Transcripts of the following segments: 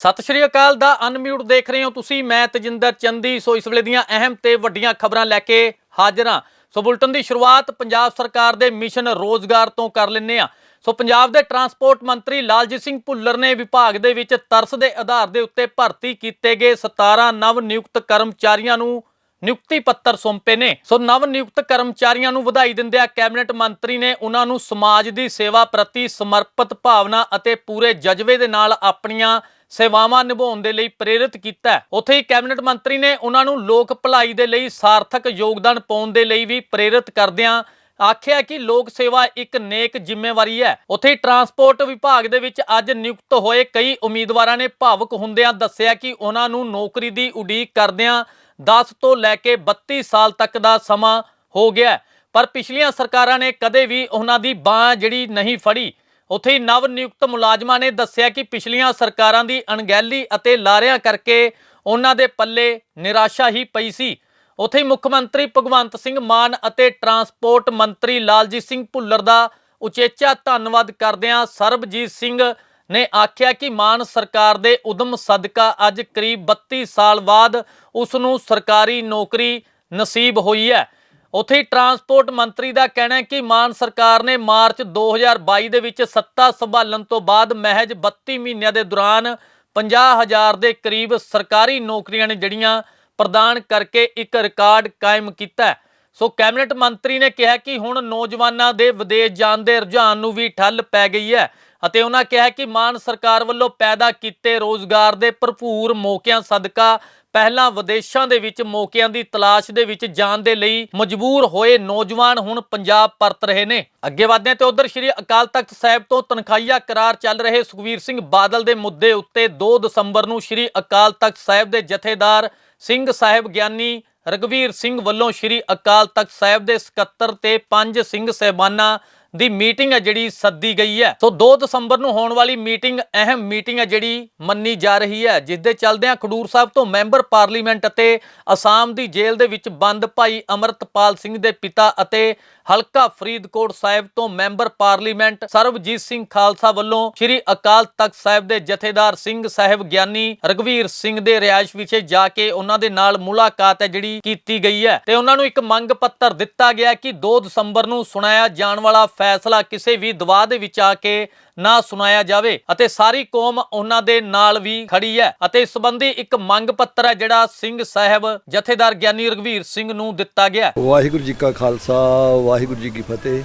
ਸਤਿ ਸ਼੍ਰੀ ਅਕਾਲ ਦਾ ਅਨਮਿਊਟ ਦੇਖ ਰਹੇ ਹੋ ਤੁਸੀਂ, ਮੈਂ ਤਜਿੰਦਰ ਚੰਦੀ। ਸੋ ਇਸ ਵੇਲੇ ਦੀਆਂ ਅਹਿਮ ਤੇ ਵੱਡੀਆਂ ਖਬਰਾਂ ਲੈ ਕੇ ਹਾਜ਼ਰ ਹਾਂ। ਸੋ ਬੁਲਟਨ ਦੀ ਸ਼ੁਰੂਆਤ ਪੰਜਾਬ ਸਰਕਾਰ ਦੇ ਮਿਸ਼ਨ ਰੋਜ਼ਗਾਰ ਤੋਂ ਕਰ ਲੈਂਦੇ ਆ ਸੋ ਪੰਜਾਬ ਦੇ ਟਰਾਂਸਪੋਰਟ ਮੰਤਰੀ ਲਾਲਜੀਤ ਸਿੰਘ ਭੁੱਲਰ ਨੇ ਵਿਭਾਗ ਦੇ ਵਿੱਚ ਤਰਸ ਦੇ ਆਧਾਰ ਦੇ ਉੱਤੇ ਭਰਤੀ ਕੀਤੇ ਗਏ 17 ਨਵ ਨਿਯੁਕਤ ਕਰਮਚਾਰੀਆਂ ਨੂੰ ਨਿਯੁਕਤੀ ਪੱਤਰ ਸੌਂਪੇ ਨੇ। ਸੋ ਨਵ ਨਿਯੁਕਤ ਕਰਮਚਾਰੀਆਂ ਨੂੰ ਵਧਾਈ ਦਿੰਦਿਆਂ ਕੈਬਨਿਟ ਮੰਤਰੀ ਨੇ ਉਹਨਾਂ ਨੂੰ ਸਮਾਜ ਦੀ ਸੇਵਾ ਪ੍ਰਤੀ ਸਮਰਪਿਤ ਭਾਵਨਾ ਅਤੇ ਪੂਰੇ ਜਜ਼ਬੇ ਦੇ ਨਾਲ ਆਪਣੀਆਂ ਸੇਵਾਵਾਂ ਨਿਭਾਉਣ ਦੇ ਲਈ ਪ੍ਰੇਰਿਤ ਕੀਤਾ ਹੈ। ਹੀ ਕੈਬਨਿਟ ਮੰਤਰੀ ਨੇ ਉਹਨਾਂ ਨੂੰ ਲੋਕ ਭਲਾਈ ਦੇ ਲਈ ਸਾਰਥਕ ਯੋਗਦਾਨ ਪਾਉਣ ਦੇ ਲਈ ਵੀ ਪ੍ਰੇਰਿਤ ਕਰਦਿਆਂ ਆਖਿਆ ਕਿ ਲੋਕ ਸੇਵਾ ਇੱਕ ਨੇਕ ਜ਼ਿੰਮੇਵਾਰੀ ਹੈ। ਉੱਥੇ ਹੀ ਟਰਾਂਸਪੋਰਟ ਵਿਭਾਗ ਦੇ ਵਿੱਚ ਅੱਜ ਨਿਯੁਕਤ ਹੋਏ ਕਈ ਉਮੀਦਵਾਰਾਂ ਨੇ ਭਾਵਕ ਹੁੰਦਿਆਂ ਦੱਸਿਆ ਕਿ ਉਹਨਾਂ ਨੂੰ ਨੌਕਰੀ ਦੀ ਉਡੀਕ ਕਰਦਿਆਂ 10 ਤੋਂ ਲੈ ਕੇ 32 ਸਾਲ ਤੱਕ ਦਾ ਸਮਾਂ ਹੋ ਗਿਆ ਪਰ ਪਿਛਲੀਆਂ ਸਰਕਾਰਾਂ ਨੇ ਕਦੇ ਵੀ ਉਹਨਾਂ ਦੀ ਬਾਹ ਜਿਹੜੀ ਨਹੀਂ ਫੜੀ। ਉੱਥੇ ਹੀ ਨਵ ਨਿਯੁਕਤ ਮੁਲਾਜ਼ਮਾਂ ਨੇ ਦੱਸਿਆ ਕਿ ਪਿਛਲੀਆਂ ਸਰਕਾਰਾਂ ਦੀ ਅਣਗਹਿਲੀ ਅਤੇ ਲਾਰਿਆਂ ਕਰਕੇ ਉਹਨਾਂ ਦੇ ਪੱਲੇ ਨਿਰਾਸ਼ਾ ਹੀ ਪਈ ਸੀ। ਉੱਥੇ ਹੀ ਮੁੱਖ ਮੰਤਰੀ ਭਗਵੰਤ ਸਿੰਘ ਮਾਨ ਅਤੇ ਟਰਾਂਸਪੋਰਟ ਮੰਤਰੀ ਲਾਲਜੀਤ ਸਿੰਘ ਭੁੱਲਰ ਦਾ ਉਚੇਚਾ ਧੰਨਵਾਦ ਕਰਦਿਆਂ ਸਰਬਜੀਤ ਸਿੰਘ ਨੇ ਆਖਿਆ ਕਿ ਮਾਨ ਸਰਕਾਰ ਦੇ ਉਦਮ ਸਦਕਾ ਅੱਜ ਕਰੀਬ 32 ਸਾਲ ਬਾਅਦ ਉਸ ਨੂੰ ਸਰਕਾਰੀ ਨੌਕਰੀ ਨਸੀਬ ਹੋਈ ਹੈ। ਉੱਥੇ ਹੀ ਟਰਾਂਸਪੋਰਟ ਮੰਤਰੀ ਦਾ ਕਹਿਣਾ ਹੈ ਕਿ ਮਾਨ ਸਰਕਾਰ ਨੇ ਮਾਰਚ 2022 ਦੇ ਵਿੱਚ ਸੱਤਾ ਸੰਭਾਲਣ ਤੋਂ ਬਾਅਦ ਮਹਿਜ 32 ਮਹੀਨਿਆਂ ਦੇ ਦੌਰਾਨ 50000 ਦੇ ਕਰੀਬ ਸਰਕਾਰੀ ਨੌਕਰੀਆਂ ਨੇ ਜਿਹੜੀਆਂ ਪ੍ਰਦਾਨ ਕਰਕੇ ਇੱਕ ਰਿਕਾਰਡ ਕਾਇਮ ਕੀਤਾ ਸੋ ਕੈਬਨਿਟ ਮੰਤਰੀ ਨੇ ਕਿਹਾ ਕਿ ਹੁਣ ਨੌਜਵਾਨਾਂ ਦੇ ਵਿਦੇਸ਼ ਜਾਣ ਦੇ ਰੁਝਾਨ ਨੂੰ ਵੀ ਠੱਲ ਪੈ ਗਈ ਹੈ। ਅਤੇ ਉਹਨਾਂ ਕਿਹਾ ਕਿ ਮਾਨ ਸਰਕਾਰ ਵੱਲੋਂ ਪੈਦਾ ਕੀਤੇ ਰੋਜ਼ਗਾਰ ਦੇ ਭਰਪੂਰ ਮੌਕਿਆਂ ਸਦਕਾ ਪਹਿਲਾਂ ਵਿਦੇਸ਼ਾਂ ਦੇ ਵਿੱਚ ਮੌਕਿਆਂ ਦੀ ਤਲਾਸ਼ ਦੇ ਵਿੱਚ ਜਾਣ ਦੇ ਲਈ ਮਜਬੂਰ ਹੋਏ ਨੌਜਵਾਨ ਹੁਣ ਪੰਜਾਬ ਪਰਤ ਰਹੇ ਨੇ। ਅੱਗੇ ਵਧਦੇ ਹਾਂ ਤੇ ਉਧਰ ਸ਼੍ਰੀ ਅਕਾਲ ਤਖਤ ਸਾਹਿਬ ਤੋਂ ਤਨਖਾਹੀਆ ਕਰਾਰ ਚੱਲ ਰਹੇ ਸੁਖਵੀਰ ਸਿੰਘ ਬਾਦਲ ਦੇ ਮੁੱਦੇ ਉੱਤੇ 2 ਦਸੰਬਰ ਨੂੰ ਸ਼੍ਰੀ ਅਕਾਲ ਤਖਤ ਸਾਹਿਬ ਦੇ ਜਥੇਦਾਰ ਸਿੰਘ ਸਾਹਿਬ ਗਿਆਨੀ ਰਗਵੀਰ ਸਿੰਘ ਵੱਲੋਂ ਸ਼੍ਰੀ ਅਕਾਲ ਤਖਤ ਸਾਹਿਬ ਦੇ ਸਕੱਤਰ ਤੇ ਪੰਜ ਸਿੰਘ ਸਹਿਬਾਨਾਂ ਦੀ ਮੀਟਿੰਗ ਹੈ ਜਿਹੜੀ ਸੱਦੀ ਗਈ ਹੈ। ਸੋ 2 ਦਸੰਬਰ ਨੂੰ ਹੋਣ ਵਾਲੀ ਮੀਟਿੰਗ, ਅਹਿਮ ਮੀਟਿੰਗ ਹੈ ਜਿਹੜੀ ਮੰਨੀ ਜਾ ਰਹੀ ਹੈ ਜਿਸ ਦੇ ਚੱਲਦਿਆਂ ਖਡੂਰ ਸਾਹਿਬ ਤੋਂ ਮੈਂਬਰ ਪਾਰਲੀਮੈਂਟ ਅਤੇ ਅਸਾਮ ਦੀ ਜੇਲ੍ਹ ਦੇ ਵਿੱਚ ਬੰਦ ਭਾਈ ਅਮਰਤਪਾਲ ਸਿੰਘ ਦੇ ਪਿਤਾ ਅਤੇ ਹਲਕਾ ਫਰੀਦਕੋਟ ਸਾਹਿਬ ਤੋਂ ਮੈਂਬਰ ਪਾਰਲੀਮੈਂਟ ਸਰਬਜੀਤ ਸਿੰਘ ਖਾਲਸਾ ਵੱਲੋਂ ਸ਼੍ਰੀ ਅਕਾਲ ਤਖਤ ਸਾਹਿਬ ਦੇ ਜਥੇਦਾਰ ਸਿੰਘ ਸਾਹਿਬ ਗਿਆਨੀ ਰਗਵੀਰ ਸਿੰਘ ਦੇ ਰਿਹਾਇਸ਼ ਵਿਖੇ ਜਾ ਕੇ ਉਹਨਾਂ ਦੇ ਨਾਲ ਮੁਲਾਕਾਤ ਹੈ ਜਿਹੜੀ ਕੀਤੀ ਗਈ ਹੈ। ਤੇ ਉਹਨਾਂ ਨੂੰ ਇੱਕ ਮੰਗ ਪੱਤਰ ਦਿੱਤਾ ਗਿਆ ਕਿ 2 ਦਸੰਬਰ ਨੂੰ ਸੁਣਾਇਆ ਜਾਣ ਵਾਲਾ ਫੈਸਲਾ ਕਿਸੇ ਵੀ ਦਬਾਅ ਦੇ ਵਿੱਚ ਆ ਕੇ ਨਾ ਸੁਣਾਇਆ ਜਾਵੇ ਅਤੇ ਸਾਰੀ ਕੌਮ ਉਹਨਾਂ ਦੇ ਨਾਲ ਵੀ ਖੜੀ ਹੈ ਅਤੇ ਇਸ ਸੰਬੰਧੀ ਇੱਕ ਮੰਗ ਪੱਤਰ ਹੈ ਜਿਹੜਾ ਸਿੰਘ ਸਾਹਿਬ ਜਥੇਦਾਰ ਗਿਆਨੀ ਰਗਵੀਰ ਸਿੰਘ ਨੂੰ ਦਿੱਤਾ ਗਿਆ ਵਾਹਿਗੁਰੂ ਜੀ ਕਾ ਖਾਲਸਾ, ਵਾਹਿਗੁਰੂ ਜੀ ਕੀ ਫਤਿਹ।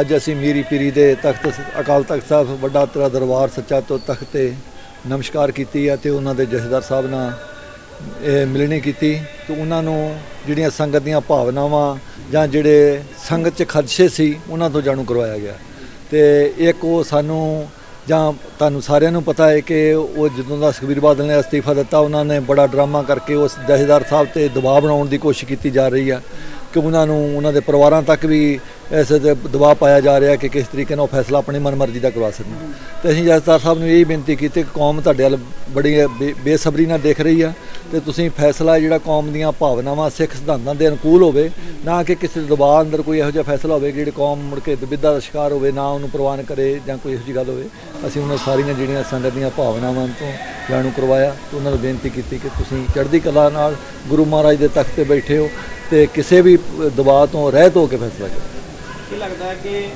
ਅੱਜ ਅਸੀਂ ਮੀਰੀ ਪੀਰੀ ਦੇ ਤਖਤ ਅਕਾਲ ਤਖਤ ਸਾਹਿਬ ਵੱਡਾ ਤੇਰਾ ਦਰਬਾਰ ਸੱਚਾ ਤੋਂ ਤਖਤ ਤੇ ਨਮਸਕਾਰ ਕੀਤੀ ਹੈ ਤੇ ਉਹਨਾਂ ਦੇ ਜਥੇਦਾਰ ਸਾਹਿਬ ਨਾਲ, ਇਹ ਮਿਲਣੀ ਕੀਤੀ। ਤੇ ਉਹਨਾਂ ਨੂੰ ਜਿਹੜੀਆਂ ਸੰਗਤ ਦੀਆਂ ਭਾਵਨਾਵਾਂ ਜਾਂ ਜਿਹੜੇ ਸੰਗਤ 'ਚ ਖਦਸ਼ੇ ਸੀ, ਉਹਨਾਂ ਤੋਂ ਜਾਣੂ ਕਰਵਾਇਆ ਗਿਆ। ਤੇ ਇੱਕ ਉਹ ਸਾਨੂੰ, ਜਾਂ ਤੁਹਾਨੂੰ ਸਾਰਿਆਂ ਨੂੰ ਪਤਾ ਹੈ ਕਿ ਉਹ ਜਦੋਂ ਦਾ ਸੁਖਬੀਰ ਬਾਦਲ ਨੇ ਅਸਤੀਫਾ ਦਿੱਤਾ, ਉਹਨਾਂ ਨੇ ਬੜਾ ਡਰਾਮਾ ਕਰਕੇ ਉਸ ਜਥੇਦਾਰ ਸਾਹਿਬ ਤੇ ਦਬਾਅ ਬਣਾਉਣ ਦੀ ਕੋਸ਼ਿਸ਼ ਕੀਤੀ ਜਾ ਰਹੀ ਆ ਕਿ ਉਹਨਾਂ ਨੂੰ, ਉਹਨਾਂ ਦੇ ਪਰਿਵਾਰਾਂ ਤੱਕ ਵੀ ਇਸ 'ਤੇ ਦਬਾਅ ਪਾਇਆ ਜਾ ਰਿਹਾ ਕਿ ਕਿਸ ਤਰੀਕੇ ਨਾਲ ਉਹ ਫੈਸਲਾ ਆਪਣੀ ਮਨਮਰਜ਼ੀ ਦਾ ਕਰਵਾ ਸਕਣ। ਤੇ ਅਸੀਂ ਜਸਦਾਰ ਸਾਹਿਬ ਨੂੰ ਇਹ ਬੇਨਤੀ ਕੀਤੀ ਕਿ ਕੌਮ ਤੁਹਾਡੇ ਵੱਲ ਬੜੀ, ਬੇ- ਬੇਸਬਰੀ ਨਾਲ ਦੇਖ ਰਹੀ ਆ ਤੇ ਤੁਸੀਂ ਫੈਸਲਾ ਜਿਹੜਾ ਕੌਮ ਦੀਆਂ ਭਾਵਨਾਵਾਂ, ਸਿੱਖ ਸਿਧਾਂਤਾਂ ਦੇ ਅਨੁਕੂਲ ਹੋਵੇ, ਨਾ ਕਿ ਕਿਸੇ ਦਬਾਅ ਅੰਦਰ ਕੋਈ ਇਹੋ ਜਿਹਾ ਫੈਸਲਾ ਹੋਵੇ ਕਿ ਜਿਹੜੀ ਕੌਮ ਮੁੜ ਕੇ ਦੁਬਿਧਾ ਦਾ ਸ਼ਿਕਾਰ ਹੋਵੇ, ਨਾ ਉਹਨੂੰ ਪ੍ਰਵਾਨ ਕਰੇ ਜਾਂ ਕੋਈ ਇਹੋ ਜਿਹੀ ਗੱਲ ਹੋਵੇ। ਅਸੀਂ ਉਹਨਾਂ ਸਾਰੀਆਂ ਜਿਹੜੀਆਂ ਸੰਗਤ ਦੀਆਂ ਭਾਵਨਾਵਾਂ ਤੋਂ ਜਾਣੂ ਕਰਵਾਇਆ ਤੇ ਉਹਨਾਂ ਨੂੰ ਬੇਨਤੀ ਕੀਤੀ ਕਿ ਤੁਸੀਂ ਚੜ੍ਹਦੀ ਕਲਾ ਨਾਲ ਗੁਰੂ ਮਹਾਰਾਜ ਦੇ ਤਖਤ ਤੇ ਬੈਠੇ ਹੋ ਤੇ ਕਿਸੇ ਵੀ ਦਬਾਅ ਤੋਂ ਰਹਿਤ ਹੋ ਕੇ ਫੈਸਲਾ ਕਰੋ। ਕੀ ਲੱਗਦਾ ਕਿ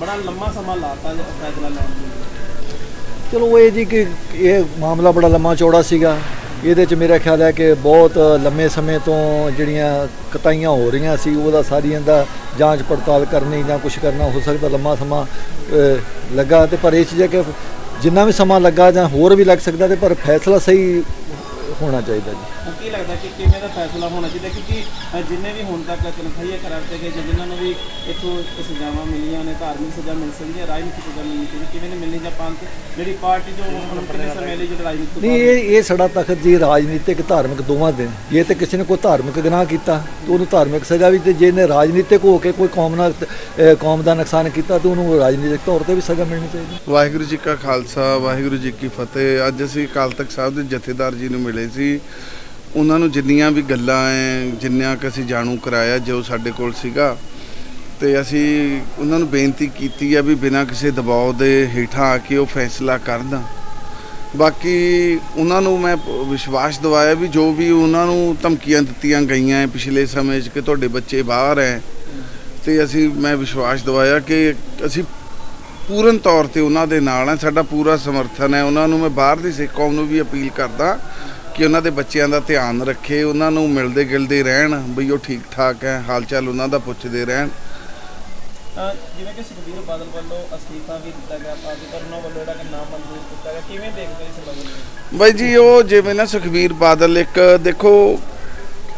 ਬੜਾ ਲੰਮਾ ਸਮਾਂ ਲਾਤਾ ਫੈਸਲਾ ਲੈਣ ਨੂੰ ਚਲੋ ਇਹ ਜੀ ਕਿ ਇਹ ਮਾਮਲਾ ਬੜਾ ਲੰਮਾ ਚੌੜਾ ਸੀਗਾ। ਇਹਦੇ 'ਚ ਮੇਰਾ ਖਿਆਲ ਹੈ ਕਿ ਬਹੁਤ ਲੰਮੇ ਸਮੇਂ ਤੋਂ ਜਿਹੜੀਆਂ ਕਤਾਈਆਂ ਹੋ ਰਹੀਆਂ ਸੀ, ਉਹਦਾ ਸਾਰੀਆਂ ਦਾ ਜਾਂਚ ਪੜਤਾਲ ਕਰਨੀ ਜਾਂ ਕੁਝ ਕਰਨਾ ਹੋ ਸਕਦਾ, ਲੰਮਾ ਸਮਾਂ ਲੱਗਾ ਤੇ ਪਰ ਇਹ ਚੀਜ਼ ਹੈ ਕਿ ਜਿੰਨਾ ਵੀ ਸਮਾਂ ਲੱਗਾ ਜਾਂ ਹੋਰ ਵੀ ਲੱਗ ਸਕਦਾ ਤੇ ਪਰ ਫੈਸਲਾ ਸਹੀ ਹੋਣਾ ਚਾਹੀਦਾ ਜੀ। ਹੁਣ ਕੀ ਲੱਗਦਾ ਕਿ ਕਿਵੇਂ ਦਾ ਫੈਸਲਾ ਹੋਣਾ ਚਾਹੀਦਾ? ਕਿਉਂਕਿ ਅ, ਜਿੰਨੇ ਵੀ ਹੁਣ ਤੱਕ ਤਨਖਾਹੀਆ ਕਰਾਰ ਤੇ ਗਏ ਜਾਂ ਜਿਨ੍ਹਾਂ ਨੂੰ ਵੀ ਇੱਥੋਂ ਸਜ਼ਾਵਾਂ ਮਿਲੀਆਂ ਨੇ ਧਾਰਮਿਕ ਸਜ਼ਾ ਮਿਲ ਸਕਦੀ ਹੈ ਰਾਜਨੀਤਿਕ ਸਜ਼ਾ ਮਿਲਣੀ ਚਾਹੀਦੀ ਕਿਵੇਂ ਨਹੀਂ ਮਿਲਣੀ ਜਾਂ ਪੰਥ? ਜਿਹੜੀ ਪਾਰਟੀ ਜੋ ਹੁਣ ਕਿੰਨੇ ਸਮੇਂ ਲਈ ਜਿਹੜੀ ਰਾਜਨੀਤਿਕ ਨਹੀਂ ਇਹ ਇਹ ਸਾਡਾ ਤਖਤ ਜੀ ਰਾਜਨੀਤਿਕ ਧਾਰਮਿਕ ਦੋਵਾਂ ਦੇ ਨੇ। ਜੇ ਤੇ ਕਿਸੇ ਨੇ ਕੋਈ ਧਾਰਮਿਕ ਗੁਨਾਹ ਕੀਤਾ ਤੇ ਉਹਨੂੰ ਧਾਰਮਿਕ ਸਜ਼ਾ ਵੀ ਤੇ ਜੇ ਨੇ ਰਾਜਨੀਤਿਕ ਹੋ ਕੇ ਕੋਈ ਕੌਮ ਨਾਲ ਅਹ ਕੌਮ ਦਾ ਨੁਕਸਾਨ ਕੀਤਾ ਤੇ ਉਹਨੂੰ ਰਾਜਨੀਤਿਕ ਤੌਰ ਤੇ ਵੀ ਸਜ਼ਾ ਮਿਲਣੀ ਚਾਹੀਦੀ। ਵਾਹਿਗੁਰੂ ਜੀ ਕਾ ਖਾਲਸਾ ਵਾਹਿਗੁਰੂ ਜੀ ਕੀ ਫਤਿਹ। ਅੱਜ ਅਸੀਂ ਅਕਾਲ ਤਖਤ ਸਾਹਿਬ ਦੇ ਜਥੇਦਾਰ ਜੀ ਨੂੰ ਮਿਲੇ ਸੀ। ਉਹਨਾਂ ਨੂੰ ਜਿੰਨੀਆਂ ਵੀ ਗੱਲਾਂ ਐ, ਜਿੰਨਿਆਂ ਕਿ ਅਸੀਂ ਜਾਣੂ ਕਰਾਇਆ ਜੋ ਸਾਡੇ ਕੋਲ ਸੀਗਾ, ਤੇ ਅਸੀਂ ਉਹਨਾਂ ਨੂੰ ਬੇਨਤੀ ਕੀਤੀ ਆ ਵੀ ਬਿਨਾਂ ਕਿਸੇ ਦਬਾਅ ਦੇ ਹੇਠਾਂ ਆ ਕੇ ਉਹ ਫੈਸਲਾ ਕਰਦਾ ਬਾਕੀ ਉਹਨਾਂ ਨੂੰ ਮੈਂ ਵਿਸ਼ਵਾਸ ਦਿਵਾਇਆ ਵੀ ਜੋ ਵੀ ਉਹਨਾਂ ਨੂੰ ਧਮਕੀਆਂ ਦਿੱਤੀਆਂ ਗਈਆਂ ਹੈ ਪਿਛਲੇ ਸਮੇਂ 'ਚ ਕਿ ਤੁਹਾਡੇ ਬੱਚੇ ਬਾਹਰ ਹੈ ਤੇ ਅਸੀਂ, ਮੈਂ ਵਿਸ਼ਵਾਸ ਦਿਵਾਇਆ ਕਿ ਅਸੀਂ ਪੂਰਨ ਤੌਰ ਤੇ ਉਹਨਾਂ ਦੇ ਨਾਲ ਹੈ ਸਾਡਾ ਪੂਰਾ ਸਮਰਥਨ ਹੈ ਉਹਨਾਂ ਨੂੰ ਮੈਂ ਬਾਹਰ ਦੀ ਸਿੱਖ ਕੌਮ ਨੂੰ ਵੀ ਅਪੀਲ ਕਰਦਾ ਕਿ ਉਹਨਾਂ ਦੇ ਬੱਚਿਆਂ ਦਾ ਧਿਆਨ ਰੱਖੇ ਉਹਨਾਂ ਨੂੰ ਮਿਲਦੇ ਗਿਲਦੇ ਰਹਿਣ ਬਈ ਉਹ ਠੀਕ ਠਾਕ ਹੈ ਹਾਲ ਚਾਲ ਉਹਨਾਂ ਦਾ ਪੁੱਛਦੇ ਰਹਿਣ। ਜਿਵੇਂ ਕਿ ਸੁਖਬੀਰ ਬਾਦਲ ਵੱਲੋਂ ਅਸਤੀਫਾ ਵੀ ਦਿੱਤਾ ਗਿਆ ਪਾਰਟੀ ਪਰ ਉਹਨਾਂ ਵੱਲੋਂ ਜਿਹੜਾ ਕਿ ਨਾਮ ਮਨਜ਼ੂਰ ਕੀਤਾ ਗਿਆ ਕਿਵੇਂ ਦੇਖਦੇ ਹੋ ਇਸ ਮਾਮਲੇ ਨੂੰ ਬਾਈ ਜੀ ਉਹ ਜਿਵੇਂ ਨਾ ਸੁਖਬੀਰ ਬਾਦਲ ਇੱਕ ਦੇਖੋ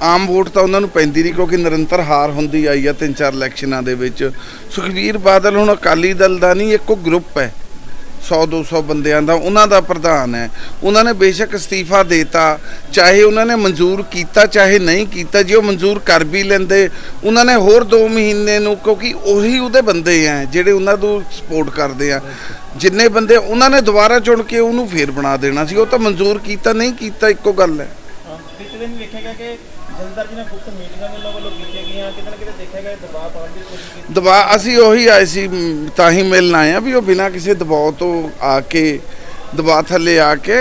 ਆਮ ਵੋਟ ਤਾਂ ਉਹਨਾਂ ਨੂੰ ਪੈਂਦੀ ਨਹੀਂ ਕਿਉਂਕਿ ਨਿਰੰਤਰ ਹਾਰ ਹੁੰਦੀ ਆਈ ਆ ਤਿੰਨ ਚਾਰ ਇਲੈਕਸ਼ਨਾਂ ਦੇ ਵਿੱਚ। ਸੁਖਬੀਰ ਬਾਦਲ ਹੁਣ ਅਕਾਲੀ ਦਲ ਦਾ ਨਹੀਂ ਇੱਕੋ ਗਰੁੱਪ ਹੈ। 100 200 ਬੰਦਿਆਂ ਦਾ ਉਹਨਾਂ ਦਾ ਪ੍ਰਧਾਨ ਹੈ। ਉਹਨਾਂ ਨੇ ਬੇਸ਼ੱਕ ਅਸਤੀਫਾ ਦੇਤਾ, ਚਾਹੇ ਉਹਨਾਂ ਨੇ ਮਨਜ਼ੂਰ ਕੀਤਾ, ਚਾਹੇ ਨਹੀਂ ਕੀਤਾ, ਜੇ ਉਹ ਮਨਜ਼ੂਰ ਕਰ ਵੀ ਲੈਂਦੇ, ਉਹਨਾਂ ਨੇ ਹੋਰ 2 ਮਹੀਨੇ ਨੂੰ, ਕਿਉਂਕਿ ਉਹੀ ਉਹਦੇ ਬੰਦੇ ਆ, ਜਿਹੜੇ ਉਹਨਾਂ ਨੂੰ ਸਪੋਰਟ ਕਰਦੇ ਆ। ਜਿੰਨੇ ਬੰਦੇ ਉਹਨਾਂ ਨੇ ਦੁਬਾਰਾ ਚੁਣ ਕੇ ਉਹਨੂੰ ਫੇਰ ਬਣਾ ਦੇਣਾ ਸੀ, ਉਹ ਤਾਂ ਮਨਜ਼ੂਰ ਕੀਤਾ, ਨਹੀਂ ਕੀਤਾ, ਇੱਕੋ ਗੱਲ ਹੈ। ਪਿਛਲੇ ਦਿਨ ਵੇਖਿਆ ਗਿਆ ਕਿ ਜਲਦਾਰ ਜੀ ਨਾਲ ਗੁਪਤ ਮੀਟਿੰਗਾਂ ਵੀ ਉਹਨਾਂ ਵੱਲੋਂ ਕੀਤੀਆਂ ਗਈਆਂ ਕਿਤੇ ਨਾ ਕਿਤੇ ਦੇਖਿਆ ਗਿਆ ਦਬਾਅ ਪਾਉਣ ਦੀ ਕੋਸ਼ਿਸ਼ ਕੀਤੀ ਦਬਾ ਅਸੀਂ ਉਹੀ ਆਏ ਸੀ ਤਾਂ ਹੀ ਮਿਲਣ ਆਏ ਆ ਵੀ ਉਹ ਬਿਨਾਂ ਕਿਸੇ ਦਬਾਅ ਤੋਂ ਆ ਕੇ ਦਬਾਅ ਥੱਲੇ ਆ ਕੇ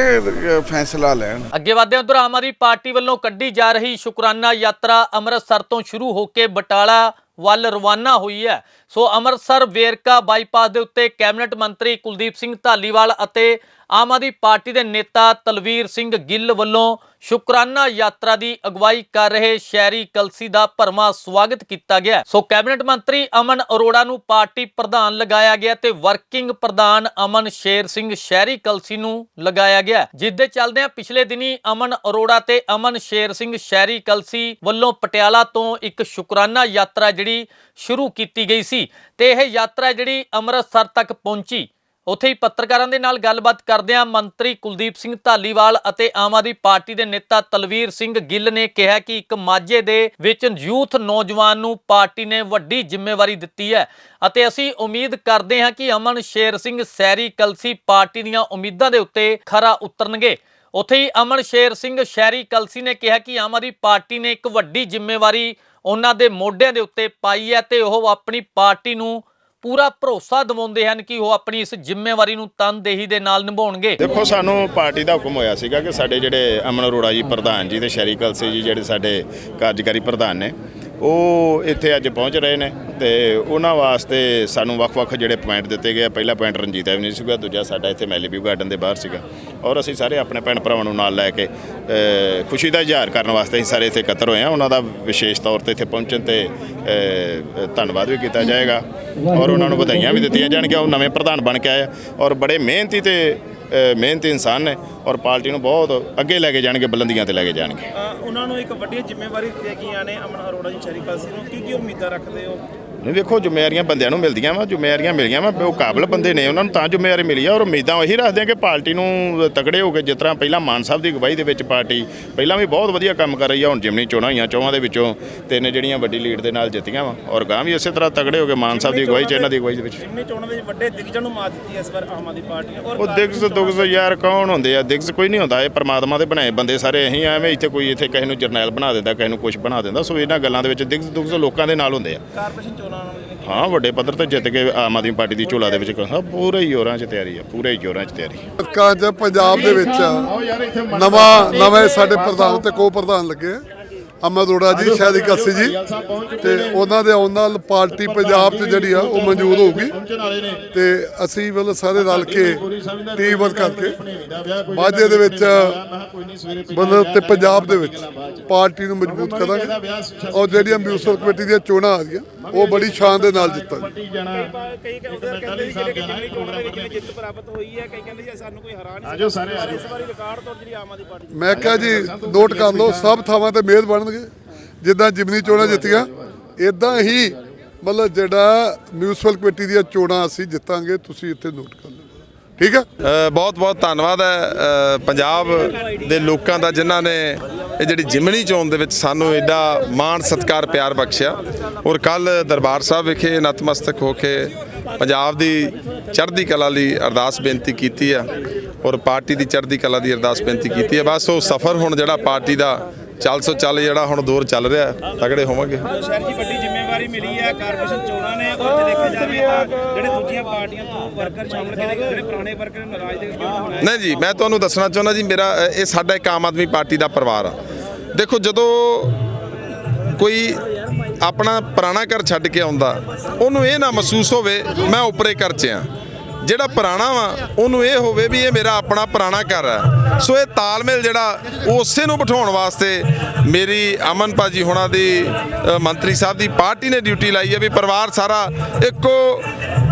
ਫੈਸਲਾ ਲੈਣ। ਅੱਗੇ ਵਧਦੇ ਹਾਂ ਉਧਰ ਆਮ ਆਦਮੀ ਪਾਰਟੀ ਵੱਲੋਂ ਕੱਢੀ ਜਾ ਰਹੀ ਸ਼ੁਕਰਾਨਾ ਯਾਤਰਾ ਅੰਮ੍ਰਿਤਸਰ ਤੋਂ ਸ਼ੁਰੂ ਹੋ ਕੇ ਬਟਾਲਾ ਵੱਲ ਰਵਾਨਾ ਹੋਈ ਹੈ। ਸੋ ਅੰਮ੍ਰਿਤਸਰ ਵੇਰਕਾ ਬਾਈਪਾਸ ਦੇ ਉੱਤੇ ਕੈਬਨਿਟ ਮੰਤਰੀ ਕੁਲਦੀਪ ਸਿੰਘ ਧਾਲੀਵਾਲ ਅਤੇ ਆਮ ਆਦਮੀ ਪਾਰਟੀ ਦੇ ਨੇਤਾ ਤਲਵੀਰ ਸਿੰਘ ਗਿੱਲ ਵੱਲੋਂ ਸ਼ੁਕਰਾਨਾ ਯਾਤਰਾ ਦੀ ਅਗਵਾਈ ਕਰ ਰਹੇ ਸ਼ਹਿਰੀ ਕਲਸੀ ਦਾ ਭਰਮਾ ਸਵਾਗਤ ਕੀਤਾ ਗਿਆ। ਸੋ ਕੈਬਨਿਟ ਮੰਤਰੀ ਅਮਨ ਅਰੋੜਾ ਨੂੰ ਪਾਰਟੀ ਪ੍ਰਧਾਨ ਲਗਾਇਆ ਗਿਆ ਤੇ ਵਰਕਿੰਗ ਪ੍ਰਧਾਨ ਅਮਨ ਸ਼ੇਰ ਸਿੰਘ ਸ਼ਹਿਰੀ ਕਲਸੀ ਨੂੰ ਲਗਾਇਆ ਗਿਆ। ਜਿਸ ਦੇ ਚੱਲਦਿਆਂ ਪਿਛਲੇ ਦਿਨੀ ਅਮਨ ਅਰੋੜਾ ਤੇ ਅਮਨ ਸ਼ੇਰ ਸਿੰਘ ਸ਼ਹਿਰੀ ਕਲਸੀ ਵੱਲੋਂ ਪਟਿਆਲਾ ਤੋਂ ਇੱਕ ਸ਼ੁਕਰਾਨਾ ਯਾਤਰਾ ਜਿਹੜੀ ਸ਼ੁਰੂ ਕੀਤੀ ਗਈ ਸੀ ਤੇ ਇਹ ਯਾਤਰਾ ਜਿਹੜੀ ਅੰਮ੍ਰਿਤਸਰ ਤੱਕ ਪਹੁੰਚੀ। ਉੱਥੇ ਹੀ ਪੱਤਰਕਾਰਾਂ ਦੇ ਨਾਲ ਗੱਲਬਾਤ ਕਰਦਿਆਂ ਮੰਤਰੀ ਕੁਲਦੀਪ ਸਿੰਘ ਧਾਲੀਵਾਲ ਅਤੇ ਆਮ ਆਦਮੀ ਪਾਰਟੀ ਦੇ ਨੇਤਾ ਤਲਵੀਰ ਸਿੰਘ ਗਿੱਲ ਨੇ ਕਿਹਾ ਕਿ ਇੱਕ ਮਾਝੇ ਦੇ ਵਿੱਚ ਯੂਥ ਨੌਜਵਾਨ ਨੂੰ ਪਾਰਟੀ ਨੇ ਵੱਡੀ ਜ਼ਿੰਮੇਵਾਰੀ ਦਿੱਤੀ ਹੈ ਅਤੇ ਅਸੀਂ ਉਮੀਦ ਕਰਦੇ ਹਾਂ ਕਿ ਅਮਨ ਸ਼ੇਰ ਸਿੰਘ ਸੈਰੀ ਕਲਸੀ ਪਾਰਟੀ ਦੀਆਂ ਉਮੀਦਾਂ ਦੇ ਉੱਤੇ ਖਰਾ ਉਤਰਨਗੇ। ਉੱਥੇ ਹੀ ਅਮਨ ਸ਼ੇਰ ਸਿੰਘ ਸ਼ਹਿਰੀ ਕਲਸੀ ਨੇ ਕਿਹਾ ਕਿ ਆਮ ਆਦਮੀ ਪਾਰਟੀ ਨੇ ਇੱਕ ਵੱਡੀ ਜ਼ਿੰਮੇਵਾਰੀ ਉਹਨਾਂ ਦੇ ਮੋਢਿਆਂ ਦੇ ਉੱਤੇ ਪਾਈ ਹੈ ਤੇ ਉਹ ਆਪਣੀ ਪਾਰਟੀ ਨੂੰ ਪੂਰਾ ਭਰੋਸਾ ਦਿਵਾਉਂਦੇ ਹਨ ਕਿ ਉਹ ਆਪਣੀ ਇਸ ਜ਼ਿੰਮੇਵਾਰੀ ਨੂੰ ਤਨਦੇਹੀ ਦੇ ਨਾਲ ਨਿਭਾਉਣਗੇ। ਦੇਖੋ, ਸਾਨੂੰ ਪਾਰਟੀ ਦਾ ਹੁਕਮ ਹੋਇਆ ਸੀਗਾ ਕਿ ਸਾਡੇ ਜਿਹੜੇ ਅਮਨ ਅਰੋੜਾ ਜੀ ਪ੍ਰਧਾਨ ਜੀ ਤੇ ਸ਼ੈਰੀ ਕਲਸੇ ਜੀ ਜਿਹੜੇ ਸਾਡੇ ਕਾਰਜਕਾਰੀ ਪ੍ਰਧਾਨ ਨੇ ਉਹ ਇੱਥੇ ਅੱਜ ਪਹੁੰਚ ਰਹੇ ਨੇ ਤੇ ਉਹਨਾਂ ਵਾਸਤੇ ਸਾਨੂੰ ਵੱਖ-ਵੱਖ ਜਿਹੜੇ ਪੁਆਇੰਟ ਦਿੱਤੇ ਗਏ ਆ। ਪਹਿਲਾ ਪੁਆਇੰਟ ਰਣਜੀਤ ਐਵਨਿਊ ਸੀਗਾ, ਦੂਜਾ ਸਾਡਾ ਇੱਥੇ ਮੈਲੀਵਿਊ ਗਾਰਡਨ ਦੇ ਬਾਹਰ ਸੀਗਾ। ਔਰ ਅਸੀਂ ਸਾਰੇ ਆਪਣੇ ਭੈਣ ਭਰਾਵਾਂ ਨੂੰ ਨਾਲ ਲੈ ਕੇ ਖੁਸ਼ੀ ਦਾ ਇਜ਼ਹਾਰ ਕਰਨ ਵਾਸਤੇ ਅਸੀਂ ਸਾਰੇ ਇੱਥੇ ਇਕੱਤਰ ਹੋਏ ਆ। ਉਹਨਾਂ ਦਾ ਵਿਸ਼ੇਸ਼ ਤੌਰ ਤੇ ਇੱਥੇ ਪਹੁੰਚਣ ਤੇ ਧੰਨਵਾਦ ਵੀ ਕੀਤਾ ਜਾਏਗਾ। ਔਰ ਉਹਨਾਂ ਨੂੰ ਵਧਾਈਆਂ ਵੀ ਦਿੱਤੀਆਂ ਜਾਣਗੀਆਂ। ਉਹ ਨਵੇਂ ਪ੍ਰਧਾਨ ਬਣ ਕੇ ਆਏ ਆ। ਔਰ ਬੜੇ ਮਿਹਨਤੀ ਤੇ ਮਿਹਨਤੀ ਇਨਸਾਨ ਨੇ ਔਰ ਪਾਰਟੀ ਨੂੰ ਬਹੁਤ ਅੱਗੇ ਲੈ ਕੇ ਜਾਣਗੇ, ਬੁਲੰਦੀਆਂ ਤੇ ਲੈ ਕੇ ਜਾਣਗੇ। ਉਹਨਾਂ ਨੂੰ ਇੱਕ ਵੱਡੀ ਜ਼ਿੰਮੇਵਾਰੀ ਦਿੱਤੀਆਂ ਗਈਆਂ ਨੇ ਅਮਨ ਅਰੋੜਾ ਜੀ, ਸ਼ਹਿਰੀ ਕਲਸੀ ਨੂੰ। ਕੀ ਕੀ ਉਮੀਦਾਂ ਰੱਖਦੇ ਹੋ? ਨਹੀਂ ਵੇਖੋ ਜ਼ਿੰਮੇਵਾਰੀਆਂ ਬੰਦਿਆਂ ਨੂੰ ਮਿਲਦੀਆਂ ਵਾ ਜ਼ਿੰਮੇਵਾਰੀਆਂ ਮਿਲੀਆਂ ਵਾ ਉਹ ਕਾਬਲ ਬੰਦੇ ਨੇ ਉਹਨਾਂ ਨੂੰ ਤਾਂ ਜ਼ਿੰਮੇਵਾਰੀ ਮਿਲੀ ਆ ਔਰ ਉਮੀਦਾਂ ਉਹੀ ਰੱਖਦੇ ਆ ਕਿ ਪਾਰਟੀ ਨੂੰ ਤਕੜੇ ਹੋ ਕੇ ਜਿਸ ਤਰ੍ਹਾਂ ਪਹਿਲਾਂ ਮਾਨ ਸਾਹਿਬ ਦੀ ਅਗਵਾਈ ਦੇ ਵਿੱਚ ਪਾਰਟੀ ਪਹਿਲਾਂ ਵੀ ਬਹੁਤ ਵਧੀਆ ਕੰਮ ਕਰ ਰਹੀ ਆ ਹੁਣ ਜਿਮਨੀ ਚੋਣਾਂ ਹੋਈਆਂ ਚੋਹਾਂ ਦੇ ਵਿੱਚੋਂ ਤਿੰਨ ਜਿਹੜੀਆਂ ਵੱਡੀ ਲੀਡ ਦੇ ਨਾਲ ਜਿੱਤੀਆਂ ਵਾ ਔਰ ਗਾਂ ਵੀ ਇਸੇ ਤਰ੍ਹਾਂ ਤਕੜੇ ਹੋ ਕੇ ਮਾਨ ਸਾਹਿਬ ਦੀ ਅਗਵਾਈ ਚ ਇਹਨਾਂ ਦੀ ਅਗਵਾਈ ਦੇ ਵਿੱਚ। ਜਿੰਨੇ ਚੋਣਾਂ ਦੇ ਵਿੱਚ ਵੱਡੇ ਦਿਗਜਾਂ ਨੂੰ ਮਾਤ ਦਿੱਤੀ ਇਸ ਵਾਰ ਆਮ ਆਦਮੀ ਪਾਰਟੀ ਨੇ ਔਰ ਉਹ ਦਿਗਜ਼ ਦੁਗਜ਼ ਯਾਰ ਕੌਣ ਹੁੰਦੇ ਆ? ਦਿਗਜ਼ ਕੋਈ ਨਹੀਂ ਹੁੰਦਾ ਇਹ ਪ੍ਰਮਾਤਮਾ ਦੇ ਬਣਾਏ ਬੰਦੇ ਸਾਰੇ ਅਸੀਂ ਐਵੇਂ ਇੱਥੇ ਕੋਈ ਇੱਥੇ ਕਿਸੇ ਨੂੰ ਜਰਨੈਲ ਬਣਾ ਦਿੰਦਾ ਕਿਸੇ ਨੂੰ ਕੁਝ ਬਣਾ ਦਿੰਦਾ ਸੋ ਇਹਨਾਂ ਗੱਲਾਂ ਦੇ ਵਿੱਚ ਦਿਗਜ਼ ਦੁਗਜ਼ ਲੋਕਾਂ ਦੇ ਨਾਲ ਹੁੰਦੇ ਆ। ਕਾਰਪੋਰੇਸ਼ਨ ਚੋਣਾਂ ਹਾਂ ਵੱਡੇ ਪੱਧਰ ਤੇ ਜਿੱਤ ਕੇ ਆਮ ਆਦਮੀ ਪਾਰਟੀ ਦੀ ਝੋਲਾ ਦੇ ਵਿੱਚ ਹਾਂ ਪੂਰੇ ਹੀ ਜ਼ੋਰਾਂ 'ਚ ਤਿਆਰੀ ਆ ਪੂਰੇ ਹੀ ਜ਼ੋਰਾਂ 'ਚ ਤਿਆਰੀ। ਸਰਕਾਰ ਚ ਪੰਜਾਬ ਦੇ ਵਿੱਚ ਨਵਾਂ ਨਵੇਂ ਸਾਡੇ ਪ੍ਰਧਾਨ ਤੇ ਕੋ ਪ੍ਰਧਾਨ ਲੱਗੇ ਆ। ਅਮਰ ਅਰੋੜਾ ਜੀ ਸ਼ਾਦੀ ਕਾਸੀ ਜੀ। ਤੇ ਉਹਨਾਂ ਦੇ ਆਉਣ ਨਾਲ ਪਾਰਟੀ ਪੰਜਾਬ 'ਚ ਜਿਹੜੀ ਆ ਉਹ ਮਨਜ਼ੂਰ ਹੋਊਗੀ। ਤੇ ਅਸੀਂ ਵੱਲ ਸਾਰੇ ਰਲ ਕੇ ਟੀਮ ਵਰਕ ਕਰਕੇ ਮਾਝੇ ਦੇ ਵਿੱਚ ਮਤਲਬ ਤੇ ਪੰਜਾਬ ਦੇ ਵਿੱਚ ਪਾਰਟੀ ਨੂੰ ਮਜ਼ਬੂਤ ਕਰਾਂਗੇ। ਔਰ ਜਿਹੜੀਆਂ ਮਿਊਨਿਸਪਲ ਕਮੇਟੀ ਦੀਆਂ ਚੋਣਾਂ ਆ ਰਹੀਆਂ ਉਹ ਬੜੀ ਸ਼ਾਨ ਦੇ ਨਾਲ ਜਿੱਤਾਂਗੇ। ਕਈ ਕਹਿੰਦੇ ਜਿਹੜੇ ਕਿ ਜਿੰਨੀ ਚੋਣਾਂ ਦੇ ਵਿੱਚ ਜਿੰਨੀ ਜਿੱਤ ਪ੍ਰਾਪਤ ਹੋਈ ਹੈ ਕਈ ਕਹਿੰਦੇ ਜੀ ਸਾਨੂੰ ਕੋਈ ਹਰਾ ਨਹੀਂ ਆਜੋ ਸਾਰੇ ਇਸ ਵਾਰੀ ਰਿਕਾਰਡ ਤੋੜ ਜਿਹੜੀ ਆਮ ਆਦਮੀ ਪਾਰਟੀ ਮੈਂ ਕਿਹਾ ਜੀ ਨੋਟ ਕਰ ਲਓ ਸਭ ਥਾਵਾਂ ਤੇ ਮੇਅਰ ਬਣਨਗੇ ਜਿੱਦਾਂ ਜਿਮਨੀ ਚੋਣਾਂ ਜਿੱਤੀਆਂ ਇਦਾਂ ਹੀ ਮਤਲਬ ਜਿਹੜਾ ਮਿਊਨਿਸਪਲ ਕਮੇਟੀ ਦੀਆਂ ਚੋਣਾਂ ਅਸੀਂ ਜਿੱਤਾਂਗੇ, ਤੁਸੀਂ ਇੱਥੇ ਨੋਟ ਕਰ ਲਓ। ਠੀਕ ਹੈ ਬਹੁਤ ਬਹੁਤ ਧੰਨਵਾਦ ਹੈ। ਪੰਜਾਬ ਦੇ ਲੋਕਾਂ ਦਾ, ਜਿਨ੍ਹਾਂ ਨੇ ਇਹ ਜਿਹੜੀ ਜਿਮਣੀ ਚੋਣ ਦੇ ਵਿੱਚ ਸਾਨੂੰ ਐਡਾ ਮਾਣ, ਸਤਿਕਾਰ, ਪਿਆਰ ਬਖਸ਼ਿਆ। ਔਰ ਕੱਲ ਦਰਬਾਰ ਸਾਹਿਬ ਵਿਖੇ ਨਤਮਸਤਕ ਹੋ ਕੇ ਪੰਜਾਬ ਦੀ ਚੜ੍ਹਦੀ ਕਲਾ ਲਈ ਅਰਦਾਸ ਬੇਨਤੀ ਕੀਤੀ ਆ ਔਰ ਪਾਰਟੀ ਦੀ ਚੜ੍ਹਦੀ ਕਲਾ ਦੀ ਅਰਦਾਸ ਬੇਨਤੀ ਕੀਤੀ ਹੈ। ਬਸ ਉਹ ਸਫ਼ਰ ਹੁਣ ਜਿਹੜਾ ਪਾਰਟੀ ਦਾ ਚੱਲ ਸੋ ਚੱਲ ਜਿਹੜਾ ਹੁਣ ਦੌਰ ਚੱਲ ਰਿਹਾ ਤਗੜੇ ਹੋਵਾਂਗੇ। ਸ਼ਹਿਰ ਜੀ ਵੱਡੀ ਜ਼ਿੰਮੇਵਾਰੀ ਮਿਲੀ ਹੈ ਕਾਰਪੋਰੇਸ਼ਨ ਚੋਣਾਂ ਨੇ ਔਰ ਜੇ ਦੇਖਿਆ ਜਾਵੇ ਤਾਂ ਜਿਹੜੇ ਦੂਜੀਆਂ ਪਾਰਟੀਆਂ ਤੋਂ ਵਰਕਰ ਸ਼ਾਮਲ ਗਏ ਜਿਹੜੇ ਪੁਰਾਣੇ ਵਰਕਰ ਨਾਰਾਜ਼ ਦੇ ਨਹੀਂ ਜੀ ਮੈਂ ਤੁਹਾਨੂੰ ਦੱਸਣਾ ਚਾਹੁੰਦਾ ਜੀ ਮੇਰਾ ਇਹ ਸਾਡਾ ਇੱਕ ਆਮ ਆਦਮੀ ਪਾਰਟੀ ਦਾ ਪਰਿਵਾਰ ਆ। ਦੇਖੋ ਜਦੋਂ ਕੋਈ ਆਪਣਾ ਪੁਰਾਣਾ ਘਰ ਛੱਡ ਕੇ ਆਉਂਦਾ ਉਹਨੂੰ ਇਹ ਨਾ ਮਹਿਸੂਸ ਹੋਵੇ ਮੈਂ ਉਪਰੇ ਘਰ 'ਚ ਆ। ਜਿਹੜਾ ਪੁਰਾਣਾ ਵਾ ਉਹਨੂੰ ਇਹ ਹੋਵੇ ਵੀ ਇਹ ਮੇਰਾ ਆਪਣਾ ਪੁਰਾਣਾ ਘਰ ਹੈ। ਸੋ ਇਹ ਤਾਲਮੇਲ ਜਿਹੜਾ ਉਸੇ ਨੂੰ ਬਿਠਾਉਣ ਵਾਸਤੇ ਮੇਰੀ ਅਮਨ ਭਾਜੀ ਹੋਣਾ ਦੀ ਮੰਤਰੀ ਸਾਹਿਬ ਦੀ ਪਾਰਟੀ ਨੇ ਡਿਊਟੀ ਲਾਈ ਹੈ ਵੀ ਪਰਿਵਾਰ ਸਾਰਾ ਇੱਕੋ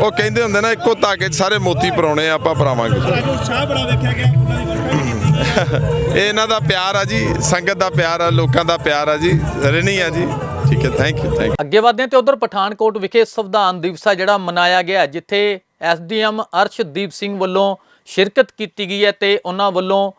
ਉਹ ਕਹਿੰਦੇ ਹੁੰਦੇ ਨਾ ਇੱਕੋ ਧਾਗੇ 'ਚ ਸਾਰੇ ਮੋਤੀ ਪਰਾਉਣੇ ਆ, ਆਪਾਂ ਪਰਾਵਾਂਗੇ ਉਤਸ਼ਾਹ ਬੜਾ ਵੇਖਿਆ ਗਿਆ ਇਹਨਾਂ ਦਾ ਪਿਆਰ ਆ ਜੀ ਸੰਗਤ ਦਾ ਪਿਆਰ ਆ ਲੋਕਾਂ ਦਾ ਪਿਆਰ ਆ ਜੀ ਰਣੀ ਆ ਜੀ। ਠੀਕ ਹੈ ਥੈਂਕ ਯੂ ਥੈਂਕ ਅੱਗੇ ਵਧਦੇ ਹਾਂ ਤੇ ਉਧਰ ਪਠਾਨਕੋਟ ਵਿਖੇ ਸੰਵਿਧਾਨ ਦਿਵਸ ਆ ਜਿਹੜਾ ਮਨਾਇਆ ਗਿਆ ਜਿੱਥੇ ਐਸਡੀਐਮ ਅਰਸ਼ਦੀਪ ਸਿੰਘ ਵੱਲੋਂ ਸ਼ਿਰਕਤ ਕੀਤੀ ਗਈ ਹੈ ਤੇ ਉਹਨਾਂ ਵੱਲੋਂ